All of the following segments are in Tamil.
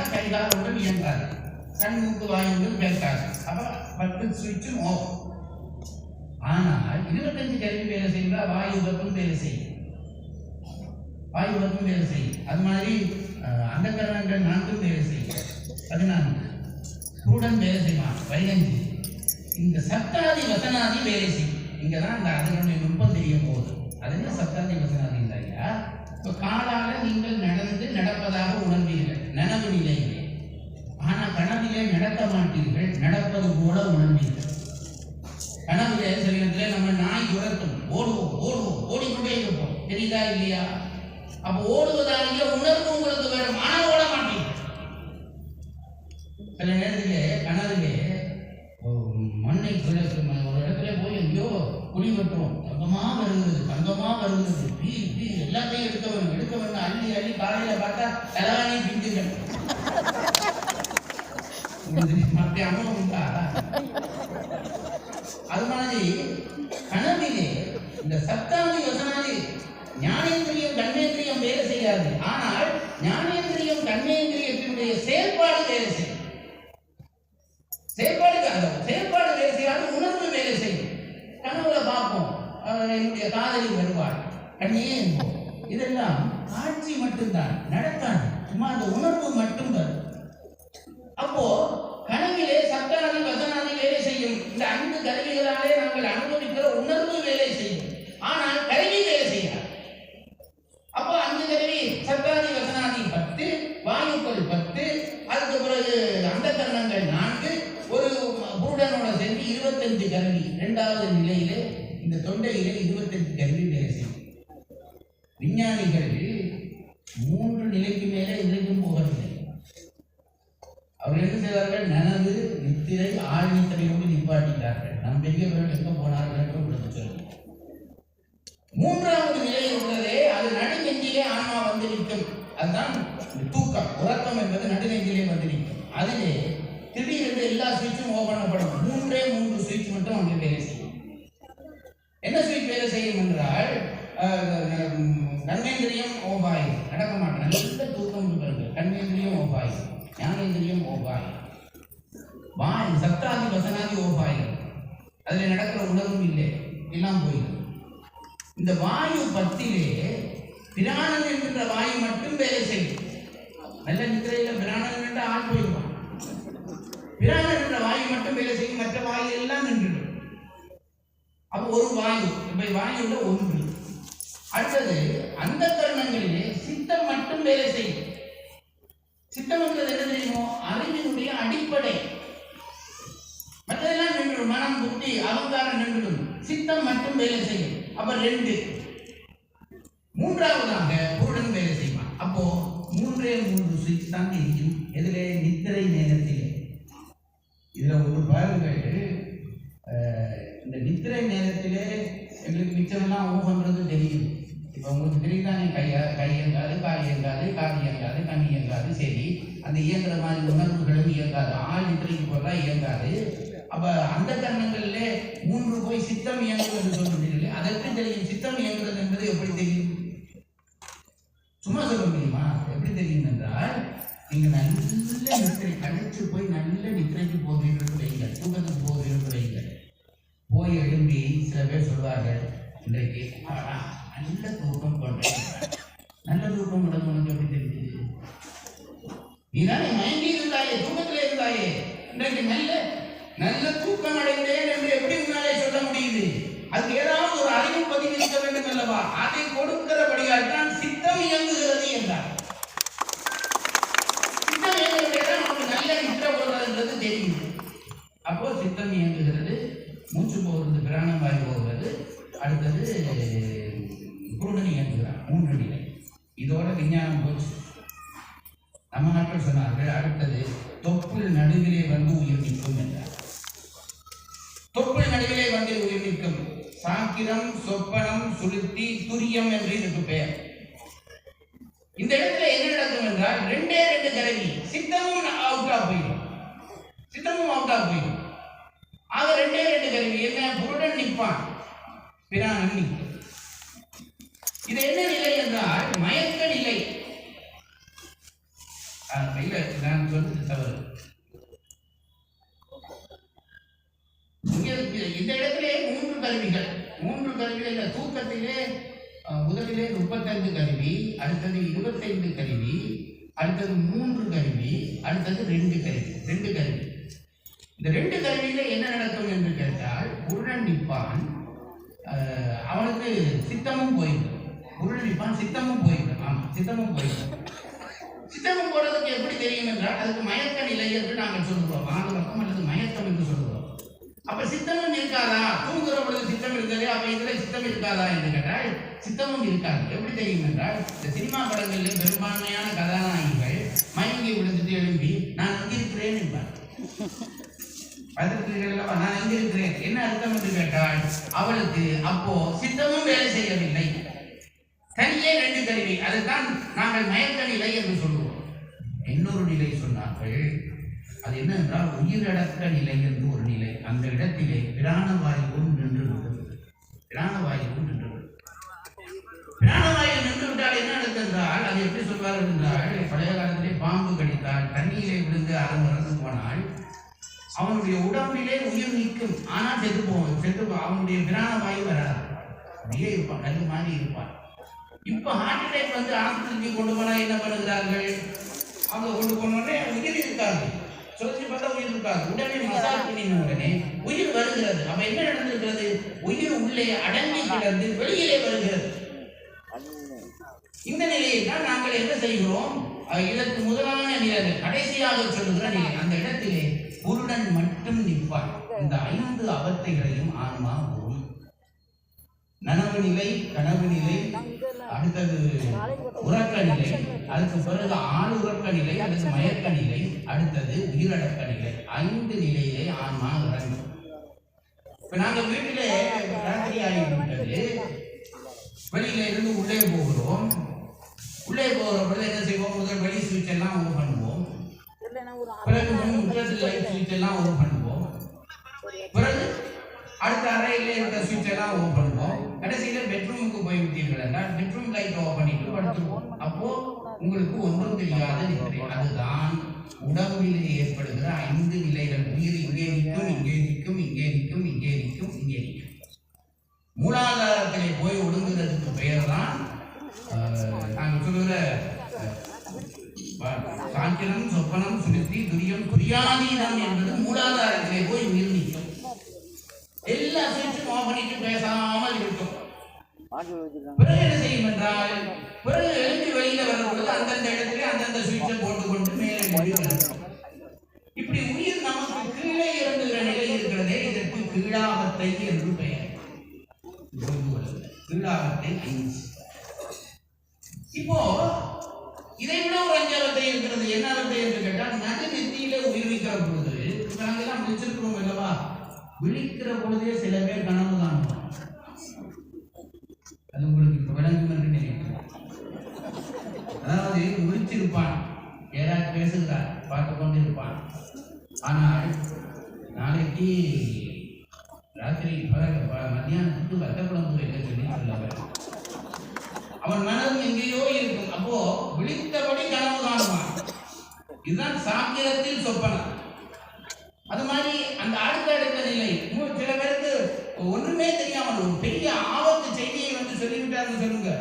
இருந்தால் கை ஒன்றும் இயங்காது. கண் மூக்கு வாய் ஒன்றும் கேட்காது அப்போ பத்து சுவிட்சும் ஓஃப் ஆனால் இருபத்தஞ்சு கருவி வேலை செய்தா வாயு வெப்பம் வேலை செய்யும். வாயு வெப்பம் வேலை செய்யும். அது மாதிரி அஹ், அந்த கரணங்கள் நான்கும் வேலை செய்யும். பதினான்கு. குருடன் வேலை செய்வான். பதினஞ்சு இந்த சப்தாதி வசனாதி வேலை செய்யும். இங்கதான் அந்த அதனுடைய நுட்பம் தெரியும் போது அது என்ன சப்தாதி வசனாதி இல்லையா? இப்போ காலால நீங்கள் நடந்து நடப்பதாக உணர்வீர்கள். நனவு ஆனால் ஆனா கனவிலே நடக்க மாட்டீர்கள் நடப்பது போல உணர்வீர்கள். கனவிலே சில நேரத்துல நம்ம நாய் உணர்த்தும் ஓடுவோம் ஓடுவோம் ஓடிக்கொண்டே இருப்போம். தெரியுதா இல்லையா? அப்ப ஓடுவதாலேயே உணர்வு உங்களுக்கு வரும் ஆனா ஓட மாட்டீங்க சில நேரத்திலே கனவிலே மண்ணை குழக்கு ஒரு இடத்துல போய் எங்கேயோ குழி வெட்டுவோம் தங்கமா வருகிறது தங்கமா வருகிறது பீ பீ எல்லாத்தையும் எடுக்க வேணும் எடுக்க வேணும் அள்ளி அள்ளி காலையில் பார்த்தா எல்லாரையும் பிஞ்சுகள். மற்ற அனுபவம் உண்டா? அது மாதிரி கனவிலே இந்த சப்தாதி வசனாதி ஞானேந்திரியம் கண்ணேந்திரியம் வேலை செய்யாது. ஆனால் ஞானேந்திரியம் கண்ணேந்திரியத்தினுடைய செயல்பாடு வேலை செய்யும் செயல்பாடு அந்த செயல்பாடு வேலை செய்யாது உணர்வு வேலை செய்யும் கனவுல பார்ப்போம் அஹ் என்னுடைய காதலி வருவாள் கண்ணியே என்போம் இதெல்லாம் காட்சி மட்டும்தான் நடக்காது. சும்மா அந்த உணர்வு மட்டும் வரும். அப்போ கனவிலே சப்தாதி வசனாதி வேலை செய்யும். இந்த ஐந்து கருவிகளாலே நாங்கள் அனுபவிக்கிற உணர்வு வேலை செய்யும். ஆனால் கருவி வேலை செய்யாது. அப்போ அஞ்சு கருவி சப்தாதி வசனாதி பத்து வாயுக்கள் பத்து அதுக்கு பிறகு அந்த கரணங்கள் நான்கு ஒரு பூடனோட சேர்ந்து இருபத்தஞ்சு கருவி. இரண்டாவது நிலையிலே இந்த தொண்டையிலே இருபத்தஞ்சு கருவி வேலை செய்யும். விஞ்ஞானிகள் மூன்று நிலைக்கு மேலே இன்றைக்கும் போகவில்லை அவர்கள் என்ன செய்வார்கள் நனது நித்திரை ஆழ்நித்திரையோடு நிப்பாட்டினார்கள் நம் பெரியவர்கள் எங்க போனார்கள் என்று உங்களுக்கு சொல்லுங்கள் மூன்றாவது நிலை உள்ளதே அது நடுநெஞ்சிலே ஆன்மா வந்து நிற்கும் அதுதான் தூக்கம் உறக்கம் என்பது நடுநெஞ்சிலே வந்து நிற்கும் அதிலே திடீரென்று எல்லா சுவிட்சும் ஓபன் பண்ணப்படும் மூன்றே மூன்று சுவிட்ச் மட்டும் அங்கே வேலை செய்யும். என்ன சுவிட்ச் வேலை செய்யும் என்றால் அஹ், கர்மேந்திரியம் ஓபாய். நடக்க மாட்டேன். எந்த தூக்கம் பிறகு கர்மேந்திரியம் ஓபாய். ஞானேந்திரியம் ஓபாயம் வாய் சப்தாதி வசனாதி ஓபாய். அதில் நடக்கிற உணர்வும் இல்லை. எல்லாம் போயிடும். இந்த வாயு பத்திலே பிராணன் என்கின்ற வாயு மட்டும் வேலை செய்யும். நல்ல நிதிரையில் பிராணன் என்ற ஆள் போயிடுவான். பிராணன் என்ற வாயு மட்டும் வேலை செய்யும். மற்ற வாயு எல்லாம் நின்றுடும். அப்போ ஒரு வாயு. இப்ப வாயுல ஒன்று. அடுத்தது அந்த தருணங்களிலே சித்தம் மட்டும் வேலை செய்யும். சித்தம் என்பது என்ன தெரியுமோ? அறிவினுடைய அடிப்படை. மற்றதெல்லாம் நின்றுடும் மனம் புத்தி அகங்காரம் நின்றுடும் சித்தம் மட்டும் வேலை செய்யும். அப்ப ரெண்டு. மூன்றாவதாக பொருடன் வேலை செய்வான். அப்போ மூன்றே மூன்று சுவிட்ச் தான் இருக்கும் எதிலே நித்திரை நேரத்திலே. இதுல ஒரு பாருங்கள். இந்த நித்திரை நேரத்திலே எங்களுக்கு மிச்சமெல்லாம் ஓ தெரியும். இப்போ உங்களுக்கு தெரியுதானே கையா கை இயங்காது கால் இயங்காது காது இயங்காது கண் இயங்காது சரி. அந்த இயங்குற மாதிரி உணர்வுகளும் இயங்காது. ஆள் நித்திரைக்கு போறதா இயங்காது. அப்ப அந்த கரணங்களிலே மூன்று போய் சித்தம் இயங்குவது என்று அதற்கு தெரியும் சித்தம் இயங்குறது என்பது எப்படி தெரியும்? சும்மா சொல்ல முடியுமா? எப்படி தெரியும் என்றால் நீங்க நல்ல நித்திரை கழிச்சு போய் நல்ல நித்திரைக்கு போகிறீர்கள் வைங்க தூக்கத்துக்கு போகிறீர்கள் வைங்க போய் எழும்பி சில பேர் சொல்வார்கள் இன்றைக்கு ஆஹா, நல்ல தூக்கம் கொண்டேன் நல்ல தூக்கம் உனக்கு உனக்கு எப்படி தெரிஞ்சது நீதானே மயங்கி இருந்தாயே தூக்கத்தில் இருந்தாயே. இன்றைக்கு நல்ல நல்ல தூக்கம் அடைந்தேன் என்று எப்படி உன்னாலே சொல்ல முடியுது? அதுக்கு ஏதாவது ஒரு அறிவு பதிவு இருக்க வேண்டும் அல்லவா? அதை கொடுக்கிறபடியால் தான் சித்தம் இயங்குகிறது என்றார். சித்தம் இயங்குகிறது நமக்கு நல்ல நித்திர போகிறதுன்றது தெரியுது அப்போ சித்தம் இயங்குகிறது மூச்சு போகிறது பிராணம் வாய் போகிறது. அடுத்தது குருடன் இயங்குகிறார் மூன்று நிலை இதோட விஞ்ஞானம் போச்சு. நம்ம நாட்கள் சொன்னார்கள் அடுத்தது தொப்புள் நடுவிலே வந்து உயிர் நிற்கும் என்றார். தொப்புள் நடுவிலே வந்து உயிர் நிற்கும் சாக்கிரம் சொப்பனம் சுளுத்தி துரியம் என்று இதற்கு பெயர். இந்த இடத்துல என்ன நடக்கும் என்றால் ரெண்டே ரெண்டு கருவி சித்தமும் அவுட்டா போயிடும். சித்தமும் அவுட்டா போயிடும். ஆக ரெண்டே ரெண்டு கருவி என்ன? புருடன் நிற்பான். பிராணி இது என்ன நிலை என்றால் மயக்க நிலை. இல்லை நான் சொல்றது தவறு. இந்த இடத்திலே மூன்று கருவிகள். மூன்று கருவிகள் இந்த தூக்கத்திலே முதலிலே முப்பத்தைந்து கருவி அடுத்தது இருபத்தைந்து கருவி அடுத்தது மூன்று கருவி அடுத்தது ரெண்டு கருவி. ரெண்டு கருவி. இந்த ரெண்டு கருவியில என்ன நடக்கும் என்று கேட்டால் உருடன் அவனுக்கு சித்தமும் போயிடும். உருடன் நிற்பான் சித்தமும் போயிடும். ஆமாம் சித்தமும் போயிடும். சித்தமும் போடுறதுக்கு எப்படி தெரியும் என்றால் அதுக்கு மயக்க நிலை என்று நாங்கள் சொல்லுவோம். ஆணவக்கம் அல்லது மயக்கம் என்று சொல்லுவோம். அப்ப சித்தமும் இருக்காதா? தூங்குற பொழுது சித்தம் இருக்கிறது அப்ப இதுல சித்தம் இருக்காதா என்று கேட்டால் சித்தமும் இருக்காது. எப்படி தெரியும் என்றால் இந்த சினிமா படங்களில் பெரும்பான்மையான கதாநாயகிகள் மயங்கி விழுந்துட்டு எழும்பி நான் அங்கே இருக்கிறேன் என்பார் பார்த்திருக்கிறீர்கள் நான் எங்க இருக்கிறேன். என்ன அர்த்தம் என்று கேட்டால் அவளுக்கு அப்போ சித்தமும் வேலை செய்யவில்லை. தனியே ரெண்டு கருவி. அதுதான் நாங்கள் மயக்க நிலை என்று சொல்லுவோம். இன்னொரு நிலை சொன்னார்கள். அது என்ன என்றால் உயிரடக்க நிலை என்று ஒரு நிலை. அந்த இடத்திலே பிராணவாயுவும் நின்று விட்டது. பிராணவாயுவும் நின்று விட்டது. பிராணவாயு நின்று விட்டால் என்ன நடக்கும் என்றால் அது எப்படி சொல்வார்கள் என்றால் பழைய காலத்திலே பாம்பு கடித்தால் தண்ணியிலே விழுந்து அறந்து இறந்து போனால் அவனுடைய உடம்பிலே உயிர் நிற்கும் ஆனால் செத்து போவான் செத்து அவனுடைய பிராணவாயு வராது. அப்படியே இருப்பான் கல்லு மாதிரி இருப்பான். இப்ப ஹார்ட் அட்டாக் வந்து ஆஸ்பத்திரிக்கு கொண்டு போனா என்ன பண்ணுகிறார்கள்? அவங்க கொண்டு போனோடனே உயிர் இருக்காது. சொல்லி பார்த்தா உயிர் இருக்காது. உடனே மசாஜ் பண்ணின உடனே உயிர் வருகிறது. அப்ப என்ன நடந்திருக்கிறது? உயிர் உள்ளே அடங்கி கிடந்து வெளியிலே வருகிறது. இந்த நிலையை தான் நாங்கள் என்ன செய்கிறோம்? இதற்கு முதலான நிலை கடைசியாக சொல்லுகிற நிலை அந்த இடத்திலே குருடன் மட்டும் நிற்பார் இந்த ஐந்து அவத்தைகளையும் ஆன்மா கூறும் நனவு நிலை கனவு நிலை அடுத்தது உறக்க நிலை. அதுக்கு பிறகு ஆள் உறக்க நிலை அடுத்து மயக்க நிலை அடுத்தது உயிரடக்க நிலை. ஐந்து நிலையிலே ஆன்மா இறங்கும். இப்ப நாங்க வீட்டிலே ராத்திரி ஆகிவிட்டது வெளியில இருந்து உள்ளே போகிறோம். உள்ளே போகிற பொழுது என்ன செய்வோம்? முதல் வெளி சுவிட்ச் எல்லாம் ஓன் பண்ணுவோம் பிறகு முன் லைட் எல்லாம் ஓன் பண்ணுவோம். பிறகு அடுத்த அறையில இருக்க சுவிட்ச் எல்லாம் ஓன் பண்ணுவோம். கடைசியில பெட்ரூமுக்கு போய் விட்டீர்கள் என்றால் பெட்ரூம் லைட் ஆஃப் பண்ணிட்டு படுத்துருவோம். அப்போ உங்களுக்கு ஒன்றும் தெரியாத நிலை. அதுதான் உடம்பில் ஏற்படுகிற ஐந்து நிலைகள். உயிர் இங்கே நிற்கும் இங்கே நிற்கும் இங்கே நிற்கும் இங்கே நிற்கும் இங்கே நிற்கும். மூலாதாரத்திலே போய் ஒடுங்குறதுக்கு பெயர் தான் நாங்கள் சொல்லுகிற சாக்கிரம் சொப்பனம் சுருத்தி துரியம் துரியாதீனம் என்பது மூலாதாரத்திலே போய் நிர்ணயிக்கும் எல்லா சுவிட்சும் ஆஃப் பண்ணிட்டு பேசாமல் இருக்கும். பிறகு என்ன செய்யும் என்றால் பிறகு எழுந்து வெளியில வர பொழுது அந்தந்த இடத்துல அந்தந்த சுவிட்சை போட்டுக்கொண்டு மேலே எழும்பி இப்படி உயிர் நமக்கு கீழே இறங்குகிற நிலை இருக்கிறதே இதற்கு கீழாகத்தை என்று பெயர். புரிந்து கொள்ளுங்கள். கீழாவத்தை ஐந்து இப்போ இதை விட ஒரு அஞ்சாவத்தை இருக்கிறது என்ன அவத்தை என்று கேட்டால் நடு நெத்தியில உயிர் வைக்கிற பொழுது இப்ப நாங்க எல்லாம் விழிச்சிருக்கிறோம் அல்லவா விழிக்கிற பொழுதே சில பேர் கனவு காணுவாங்க அது உங்களுக்கு இப்ப விளங்கும் என்று நினைக்கிறேன். அதாவது விழிச்சிருப்பான் யாராவது பேசுகிறார் பார்த்து கொண்டிருப்பான். ஆனால் நாளைக்கு ராத்திரி மத்தியானத்துக்கு வத்த குழம்பு வைக்க சொல்லி சொல்லவர் அவன் மனம் எங்கேயோ இருக்கும். அப்போ விழித்தபடி கனவு காணுவான். இதுதான் சாக்கிரத்தில் சொப்பனம். அது மாதிரி அந்த அடுத்த அடுத்த நிலை. சில பேருக்கு ஒண்ணுமே தெரியாமல் ஒரு பெரிய ஆபத்து செய்தியை வந்து சொல்லிவிட்டாருன்னு சொல்லுங்க.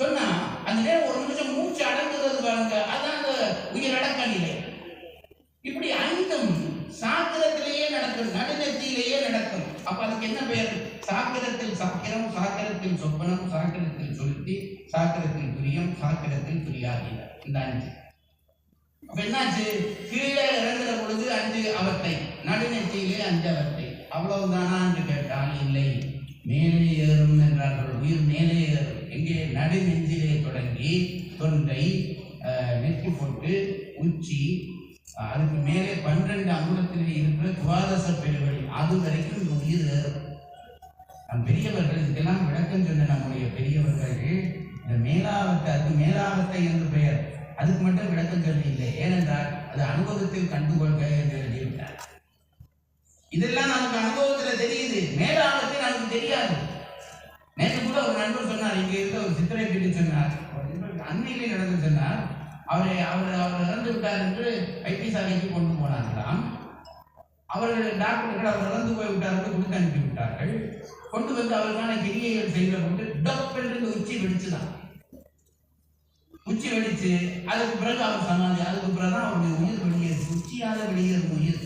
சொன்னா அந்த நேரம் ஒரு நிமிஷம் மூச்சு அடங்குறது பாருங்க. அதான் அந்த உயிரடக்க நிலை. இப்படி ஐந்தும் சாக்கிரத்திலேயே நடக்கும் நடுநெத்தியிலேயே நடக்கும். அப்ப அதுக்கு என்ன பெயர்? சாக்கிரத்தில் சாக்கிரம் சாக்கிரத்தில் சொப்பனம் சாக்கிரத்தில் சொலுத்தி சாக்கிரத்தில் துரியம் சாக்கிரத்தில் துரியாதீனம் இந்த அஞ்சு. அப்ப என்னாச்சு? கீழே இறங்குற பொழுது அஞ்சு அவத்தை நடுநெற்றியிலே அஞ்சு அவத்தை. அவ்வளவுதானா என்று கேட்டால் இல்லை. மேலே ஏறும் என்றார்கள். உயிர் மேலே ஏறும். எங்கே நடுநெஞ்சிலே தொடங்கி தொண்டை நெற்றி போட்டு உச்சி அதுக்கு மேலே பன்னிரண்டு அங்குலத்திலே இருக்கிற துவாதச பெருவழி. அது வரைக்கும் உயிர் ஏறும். பெரியவர்கள் இதுக்கெல்லாம் விளக்கம் சொன்ன நம்முடைய பெரியவர்கள் இந்த மேலாவத்தை அதுக்கு மேலாவத்தை என்று பெயர். அதுக்கு மட்டும் விளக்கம் சொல்லி இல்லை ஏனென்றால் அது அனுபவத்தில் கண்டுகொள்க என்று எழுதிவிட்டார் இதெல்லாம் நமக்கு அனுபவத்துல தெரியுது. மேலாளத்தில் நமக்கு தெரியாது. நேற்று கூட ஒரு நண்பர் சொன்னார் இங்கே இருந்த ஒரு சித்திரை பீட்டு சொன்னார். அண்மையிலே நடந்து சொன்னார் அவரை அவர் அவர் இறந்து விட்டார் என்று வைத்தியசாலைக்கு கொண்டு போனார்களாம். அவர்கள் டாக்டர்கள் அவர் இறந்து போய் விட்டார் என்று கொடுத்து அனுப்பி விட்டார்கள் கொண்டு வந்து அவருக்கான கிரியைகள் செய்த போட்டு டப் என்று உச்சி வெடிச்சுதான். உச்சி வெடிச்சு அதுக்கு பிறகு அவர் சமாதி அதுக்கு பிறகு அவருடைய உயிர் வெளியேறுது உச்சியால வெளியேறும் உயிர்.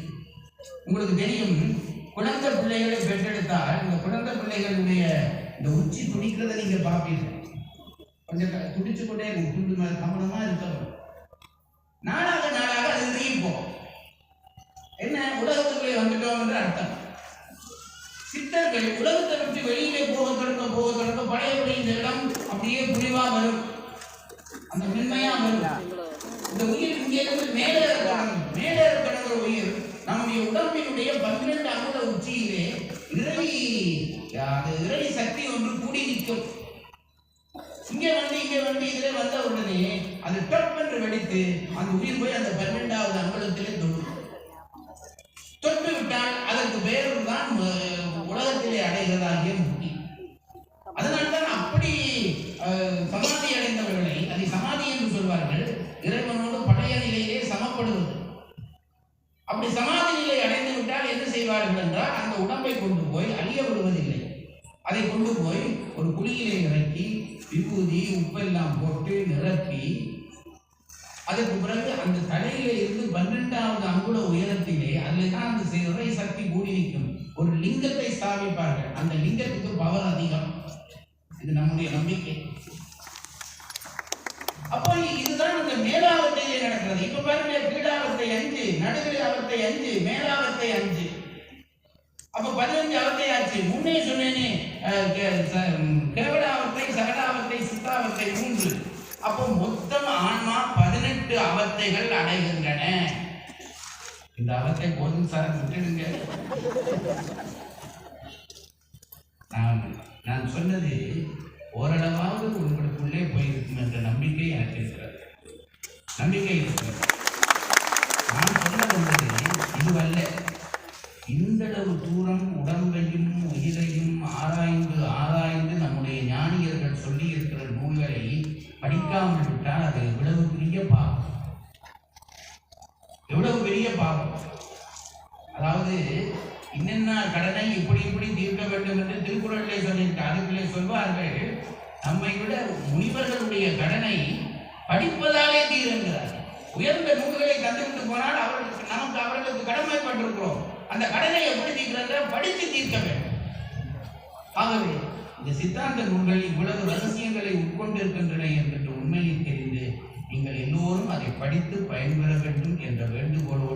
உங்களுக்கு தெரியும் குழந்தை பிள்ளைகளை பெற்றெடுத்தால் இந்த குழந்தை பிள்ளைகளுடைய இந்த உச்சி துடிக்கிறதை நீங்க பார்ப்பீர்கள் கொஞ்சம் துடிச்சு கொண்டே இருக்கும் துண்டு மாதிரி கவனமா இருக்கணும். நாளாக நாளாக அது நீப்போம் என்ன? உலகத்துக்குள்ளே வந்துட்டோம் என்று அர்த்தம். சித்தர்கள் உலகத்தை விட்டு வெளியிலே போக தொடங்க போக தொடங்க பழையபடி இந்த இடம் அப்படியே புரிவா வரும். அந்த மென்மையா இந்த உயிர் இங்கே இருந்து மேலே இருக்கணும் மேலே இருக்கணுங்கிற உயிர். நம்முடைய உடம்பினுடைய பன்னிரண்டு அங்குல உச்சியிலே இறை அது இறை சக்தி ஒன்று கூடி நிற்கும். இங்க வந்து இங்க வந்து இதுல வந்த உடனே அது டப் என்று வெடித்து அந்த உயிர் போய் அந்த பன்னிரெண்டாவது அங்குலத்திலே தொடும் தொட்டு விட்டால் அதற்கு பெயர் தான் உலகத்திலே அடைகிறதாகிய முக்தி அதனால்தான் அப்படி அஹ், சமாதி அடைந்தவர்களை அதை சமாதி என்று சொல்வார்கள் இறைவனோடு பழைய நிலையிலே சமப்படுவது அப்படி சமாதி நிலை அடைந்து விட்டால் என்ன செய்வார்கள் என்றால் அந்த உடம்பை கொண்டு போய் அழிய விடுவதில்லை. அதை கொண்டு போய் ஒரு குழியிலே இறக்கி விபூதி உப்பெல்லாம் போட்டு நிரப்பி அதற்கு பிறகு அந்த தலையில இருந்து பன்னெண்டாவது அங்குல உயரத்திலே அதுலதான் அந்த சிறை சக்தி கூடி நிற்கும். ஒரு லிங்கத்தை ஸ்தாபிப்பார்கள். அந்த லிங்கத்துக்கு பவர் அதிகம். இது நம்முடைய நம்பிக்கை. அப்போ இதுதான் இந்த நடக்கிறது. இப்ப பாருங்க கீழாவத்தை அஞ்சு நடுவில் அவத்தை அஞ்சு மேலாவத்தை அஞ்சு. அப்ப பதினஞ்சு அவத்தை ஆச்சு. முன்னே சொன்னேனே அஹ், கேவலாவத்தை சகடாவத்தை சித்தாவத்தை மூன்று. அப்போ மொத்தம் ஆன்மா பதினெட்டு அவத்தைகள் அடைகின்றன. இந்த அவத்தை போதும் சார் விட்டுடுங்க. நான் நான் சொன்னது ஓரளவாவது உங்களுக்குள்ளே போயிருக்கும் என்ற நம்பிக்கை எனக்கு இருக்கிறது நம்பிக்கை இருக்கிறது நான் சொல்ல வந்தது இதுவல்ல இந்தளவு தூரம் உடம்பையும் உயிரையும் ஆராய்ந்து ஆராய்ந்து நம்முடைய ஞானியர்கள் சொல்லி இருக்கிற நூல்களை படிக்காமல் விட்டால் அது எவ்வளவு பெரிய பாவம் எவ்வளவு பெரிய பாவம்? அதாவது இன்னென்ன கடனை இப்படி இப்படி தீர்க்க வேண்டும் என்று திருக்குறளிலே சொல்லியிருக்க அதுக்குள்ளே சொல்வார்கள். நம்மை விட முனிவர்களுடைய கடனை படிப்பதாலே தீருங்கிறார் உயர்ந்த நூல்களை தந்துவிட்டு போனால் அவர்களுக்கு நமக்கு அவர்களுக்கு கடமைப்பட்டிருக்கிறோம் அந்த கடனை எப்படி தீர்க்கிறத படித்து தீர்க்க வேண்டும். ஆகவே இந்த சித்தாந்த நூல்கள் இவ்வளவு ரகசியங்களை உட்கொண்டிருக்கின்றன என்கின்ற உண்மையை தெரிந்து நீங்கள் எல்லோரும் அதை படித்து பயன்பெற வேண்டும் என்ற வேண்டுகோளோடு